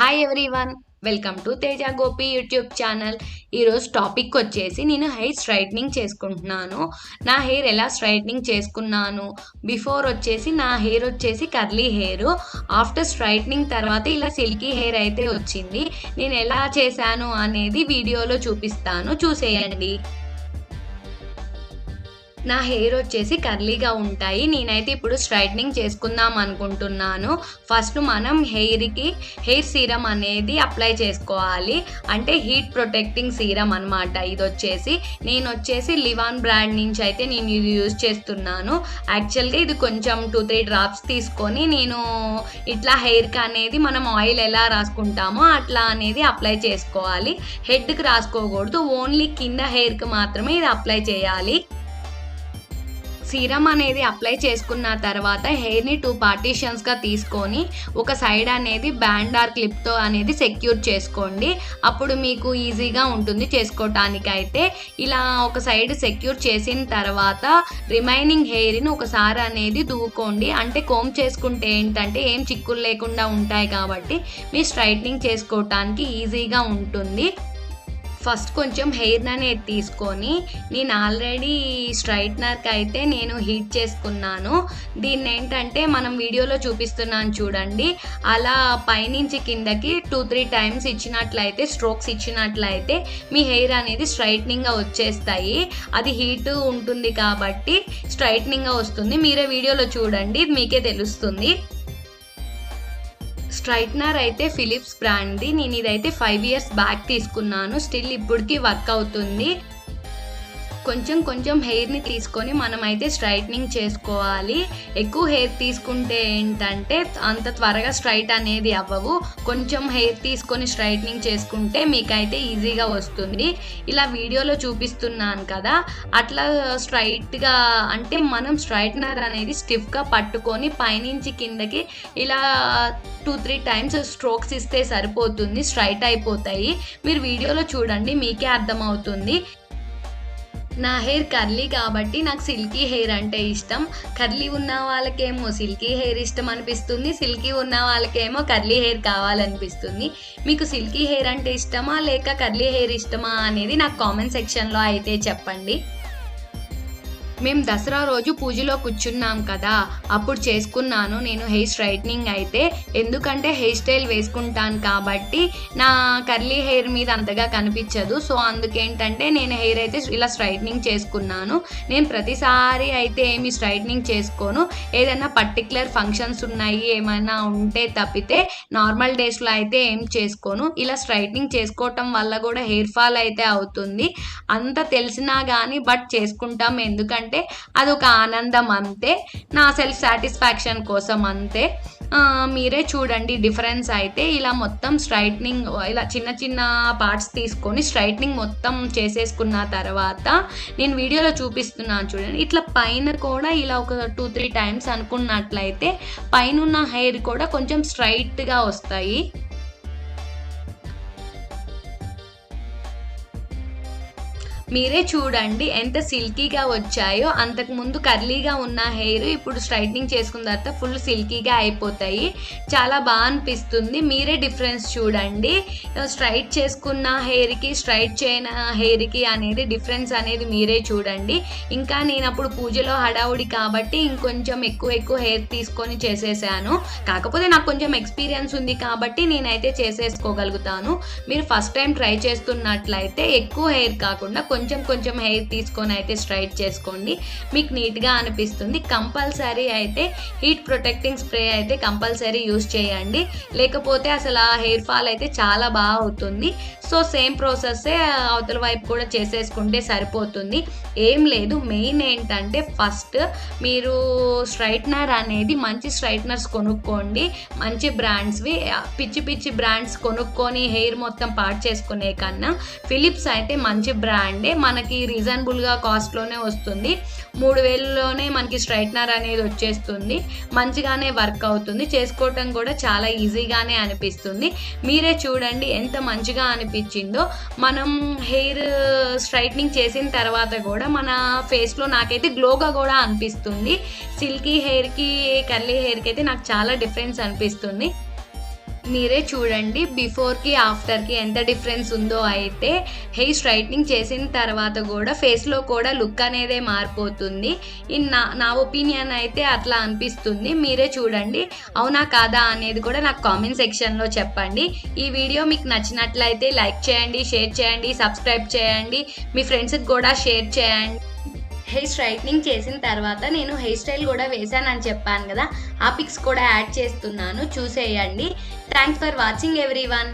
Hi everyone welcome to Teja Gopi YouTube channel ఈరోజు topic వచ్చేసి నేను హెయిర్ స్ట్రైట్నింగ్ చేసుకుంటున్నాను. నా హెయిర్ ఎలా స్ట్రైట్నింగ్ చేసుకున్నాను? బిఫోర్ వచ్చేసి నా హెయిర్ వచ్చేసి కర్లీ హెయిర్ ఆఫ్టర్ స్ట్రైట్నింగ్ తర్వాత ఇలా సిల్కీ హెయిర్ అయితే వచ్చింది. నేను ఎలా చేశాను అనేది వీడియోలో చూపిస్తాను. చూసేయండి. నా హెయిర్ వచ్చేసి కర్లీగా ఉంటాయి. నేనైతే ఇప్పుడు స్ట్రైట్నింగ్ చేసుకుందాం అనుకుంటున్నాను. ఫస్ట్ మనం హెయిర్కి హెయిర్ సీరం అనేది అప్లై చేసుకోవాలి. అంటే హీట్ ప్రొటెక్టింగ్ సీరం అనమాట ఇది వచ్చేసి నేను వచ్చేసి లివాన్ బ్రాండ్ నుంచి అయితే నేను ఇది యూజ్ చేస్తున్నాను. యాక్చువల్గా ఇది కొంచెం టూ త్రీ డ్రాప్స్ తీసుకొని నేను ఇట్లా హెయిర్కి అనేది మనం ఆయిల్ ఎలా రాసుకుంటామో అట్లా అనేది అప్లై చేసుకోవాలి. హెడ్కి రాసుకోకూడదు. ఓన్లీ కింద హెయిర్కి మాత్రమే ఇది అప్లై చేయాలి. సీరం అనేది అప్లై చేసుకున్న తర్వాత హెయిర్ని టూ పార్టీషన్స్గా తీసుకొని ఒక సైడ్ అనేది బ్యాండ్ ఆర్ క్లిప్తో అనేది సెక్యూర్ చేసుకోండి. అప్పుడు మీకు ఈజీగా ఉంటుంది చేసుకోవటానికైతే ఇలా ఒక సైడ్ సెక్యూర్ చేసిన తర్వాత రిమైనింగ్ హెయిర్ని ఒకసారి అనేది దువ్వుకోండి అంటే కోమ్ చేసుకుంటే ఏంటంటే ఏం చిక్కులు లేకుండా ఉంటాయి కాబట్టి మీ స్ట్రైట్నింగ్ చేసుకోవటానికి ఈజీగా ఉంటుంది. ఫస్ట్ కొంచెం హెయిర్ అనేది తీసుకొని నేను ఆల్రెడీ స్ట్రైట్నర్కి అయితే నేను హీట్ చేసుకున్నాను. దీన్ని ఏంటంటే మనం వీడియోలో చూపిస్తున్నాను చూడండి. అలా పైనుంచి కిందకి టూ త్రీ టైమ్స్ ఇచ్చినట్లయితే స్ట్రోక్స్ ఇచ్చినట్లయితే మీ హెయిర్ అనేది స్ట్రైట్నింగ్గా వచ్చేస్తాయి. అది హీట్ ఉంటుంది కాబట్టి స్ట్రైట్నింగ్గా వస్తుంది. మీరే వీడియోలో చూడండి మీకే తెలుస్తుంది. స్ట్రైట్నర్ అయితే ఫిలిప్స్ బ్రాండ్ది. నేను ఇదైతే ఫైవ్ ఇయర్స్ బ్యాక్ తీసుకున్నాను. స్టిల్ ఇప్పటికీ వర్క్ అవుతుంది. కొంచెం కొంచెం హెయిర్ని తీసుకొని మనమైతే స్ట్రైట్నింగ్ చేసుకోవాలి. ఎక్కువ హెయిర్ తీసుకుంటే ఏంటంటే అంత త్వరగా స్ట్రైట్ అనేది అవ్వవు. కొంచెం హెయిర్ తీసుకొని స్ట్రైట్నింగ్ చేసుకుంటే మీకైతే ఈజీగా వస్తుంది. ఇలా వీడియోలో చూపిస్తున్నాను కదా అట్లా స్ట్రైట్గా అంటే మనం స్ట్రైట్నర్ అనేది స్టిఫ్గా పట్టుకొని పైనుంచి కిందకి ఇలా టూ త్రీ టైమ్స్ స్ట్రోక్స్ ఇస్తే సరిపోతుంది స్ట్రైట్ అయిపోతాయి. మీరు వీడియోలో చూడండి మీకే అర్థమవుతుంది. నా హెయిర్ కర్లీ కాబట్టి నాకు సిల్కీ హెయిర్ అంటే ఇష్టం. కర్లీ ఉన్న వాళ్ళకేమో సిల్కీ హెయిర్ ఇష్టం అనిపిస్తుంది. సిల్కీ ఉన్న వాళ్ళకేమో కర్లీ హెయిర్ కావాలనిపిస్తుంది. మీకు సిల్కీ హెయిర్ అంటే ఇష్టమా? లేక కర్లీ హెయిర్ ఇష్టమా? అనేది నాకు కామెంట్ సెక్షన్లో అయితే చెప్పండి. మేము దసరా రోజు పూజలో కూర్చున్నాం కదా అప్పుడు చేసుకున్నాను. నేను హెయిర్ స్ట్రైట్నింగ్ అయితే ఎందుకంటే హెయిర్ స్టైల్ వేసుకుంటాను కాబట్టి నా కర్లీ హెయిర్ మీద అంతగా కనిపించదు. సో అందుకేంటంటే నేను హెయిర్ అయితే ఇలా స్ట్రైట్నింగ్ చేసుకున్నాను. నేను ప్రతిసారి అయితే ఏమి స్ట్రైట్నింగ్ చేసుకోను. ఏదైనా పర్టికులర్ ఫంక్షన్స్ ఉన్నాయి ఏమైనా ఉంటే తప్పితే నార్మల్ డేస్లో అయితే ఏం చేసుకోను. ఇలా స్ట్రైట్నింగ్ చేసుకోవటం వల్ల కూడా హెయిర్ ఫాల్ అయితే అవుతుంది. అంత తెలిసినా కానీ బట్ చేసుకుంటాం. ఎందుకంటే అది ఒక ఆనందం అంతే. నా సెల్ఫ్ సాటిస్ఫాక్షన్ కోసం అంతే. మీరే చూడండి డిఫరెన్స్ అయితే ఇలా మొత్తం స్ట్రైట్నింగ్ ఇలా చిన్న చిన్న పార్ట్స్ తీసుకొని స్ట్రైట్నింగ్ మొత్తం చేసేసుకున్న తర్వాత నేను వీడియోలో చూపిస్తున్నాను చూడండి. ఇట్లా పైన కూడా ఇలా ఒక టూ త్రీ టైమ్స్ అనుకున్నట్లయితే పైన ఉన్న హెయిర్ కూడా కొంచెం స్ట్రైట్గా వస్తాయి. మీరే చూడండి ఎంత సిల్కీగా వచ్చాయో. అంతకు ముందు కర్లీగా ఉన్న హెయిర్ ఇప్పుడు స్ట్రైట్నింగ్ చేసుకున్న తర్వాత ఫుల్ సిల్కీగా అయిపోతాయి. చాలా బాగా అనిపిస్తుంది. మీరే డిఫరెన్స్ చూడండి. స్ట్రైట్ చేసుకున్న హెయిర్కి స్ట్రైట్ చేయన హెయిర్కి అనేది డిఫరెన్స్ అనేది మీరే చూడండి. ఇంకా నేను అప్పుడు పూజలో హడావుడి కాబట్టి ఇంకొంచెం ఎక్కువ ఎక్కువ హెయిర్ తీసుకొని చేసేసాను. కాకపోతే నాకు కొంచెం ఎక్స్పీరియన్స్ ఉంది కాబట్టి నేనైతే చేసేసుకోగలుగుతాను. మీరు ఫస్ట్ టైం ట్రై చేస్తున్నట్లయితే ఎక్కువ హెయిర్ కాకుండా కొంచెం కొంచెం కొంచెం హెయిర్ తీసుకొని అయితే స్ట్రైట్ చేసుకోండి. మీకు నీట్గా అనిపిస్తుంది. కంపల్సరీ అయితే హీట్ ప్రొటెక్టింగ్ స్ప్రే అయితే కంపల్సరీ యూస్ చేయండి. లేకపోతే అసలు ఆ హెయిర్ ఫాల్ అయితే చాలా బాగా అవుతుంది. సో సేమ్ ప్రాసెస్సే అవతల వైపు కూడా చేసేసుకుంటే సరిపోతుంది. ఏం లేదు. మెయిన్ ఏంటంటే ఫస్ట్ మీరు స్ట్రైట్నర్ అనేది మంచి స్ట్రైట్నర్స్ కొనుక్కోండి. మంచి బ్రాండ్స్వి పిచ్చి పిచ్చి బ్రాండ్స్ కొనుక్కొని హెయిర్ మొత్తం పాడు చేసుకునే కన్నా ఫిలిప్స్ అయితే మంచి బ్రాండ్. మనకి రీజనబుల్గా కాస్ట్లోనే వస్తుంది. మూడు వేలలోనే మనకి స్ట్రైట్నర్ అనేది వచ్చేస్తుంది. మంచిగానే వర్క్ అవుతుంది. చేసుకోవటం కూడా చాలా ఈజీగానే అనిపిస్తుంది. మీరే చూడండి ఎంత మంచిగా అనిపించిందో. మనం హెయిర్ స్ట్రైట్నింగ్ చేసిన తర్వాత కూడా మన ఫేస్లో నాకైతే గ్లోగా కూడా అనిపిస్తుంది. సిల్కీ హెయిర్కి కర్లీ హెయిర్కి అయితే నాకు చాలా డిఫరెన్స్ అనిపిస్తుంది. మీరే చూడండి. బిఫోర్కి ఆఫ్టర్కి ఎంత డిఫరెన్స్ ఉందో అయితే హెయిర్ స్ట్రైట్నింగ్ చేసిన తర్వాత కూడా ఫేస్లో కూడా లుక్ అనేదే మారిపోతుంది. ఇన్ నా నా ఒపీనియన్ అయితే అట్లా అనిపిస్తుంది. మీరే చూడండి. అవునా కాదా అనేది కూడా నాకు కామెంట్ సెక్షన్లో చెప్పండి. ఈ వీడియో మీకు నచ్చినట్లయితే లైక్ చేయండి షేర్ చేయండి సబ్స్క్రైబ్ చేయండి. మీ ఫ్రెండ్స్కి కూడా షేర్ చేయండి. హెయిర్ స్ట్రైట్నింగ్ చేసిన తర్వాత నేను హెయిర్ స్టైల్ కూడా వేశానని చెప్పాను కదా. ఆ పిక్స్ కూడా యాడ్ చేస్తున్నాను. చూసేయండి. Thanks for watching every one